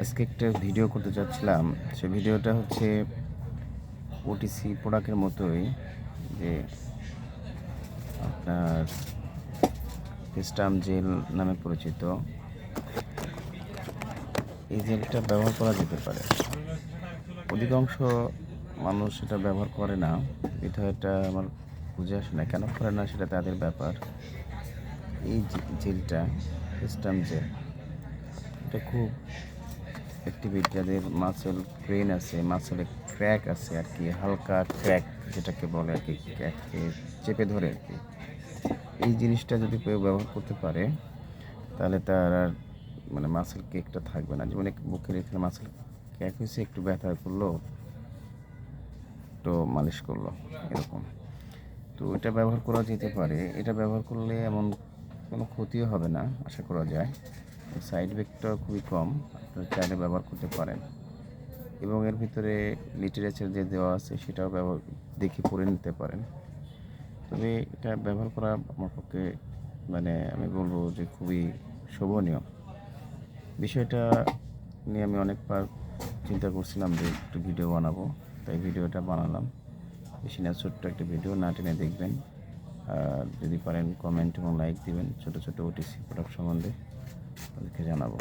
আজকে একটা ভিডিও করতে চাচ্ছিলাম। সে ভিডিওটা হচ্ছে ওটিসি প্রোডাক্টের মতোই, যে আপনার সিস্টাম জেল নামে পরিচিত। এই জেলটা ব্যবহার করা যেতে পারে। অধিকাংশ মানুষ এটা ব্যবহার করে না। এটা আমার বুঝে আসে না, কেন করে না সেটা তাদের ব্যাপার। এই জেলটা সিস্টাম জেল, এটা খুব অ্যাক্টিভিটি যাদের মাসেল ব্রেন আছে মাসেলে ক্র্যাক আছে আর কি, হালকা ক্র্যাক যেটাকে বলে আর কি ক্র্যাককে চেপে ধরে আর কি। এই জিনিসটা যদি কেউ ব্যবহার করতে পারে, তাহলে তার আর মানে মাসেল কেকটা থাকবে না। যেমন বুকের এখানে মাসেল ক্র্যাক হয়েছে, একটু ব্যথা করল, তো মালিশ করল, এরকম। তো এটা ব্যবহার করা যেতে পারে। এটা ব্যবহার করলে এমন কোনো ক্ষতিও হবে না, আশা করা যায়। সাইড ইফেক্টটা খুবই কম আপনারা চাইলে ব্যবহার করতে পারেন। এবং এর ভিতরে লিটারেচার যে দেওয়া আছে সেটাও ব্যবহার, দেখে পড়ে নিতে পারেন। তবে এটা ব্যবহার করা আমার পক্ষে মানে আমি বলব যে খুবই শোভনীয়। বিষয়টা নিয়ে আমি অনেকবার চিন্তা করছিলাম যে একটু ভিডিও বানাবো, তাই ভিডিওটা বানালাম। বেশি না, ছোট্ট একটা ভিডিও, না টেনে দেখবেন। যদি পারেন কমেন্ট এবং লাইক দিবেন ছোটো ছোটো ওটিসি প্রোডাক্ট সম্বন্ধে। তাদেরকে জানাব।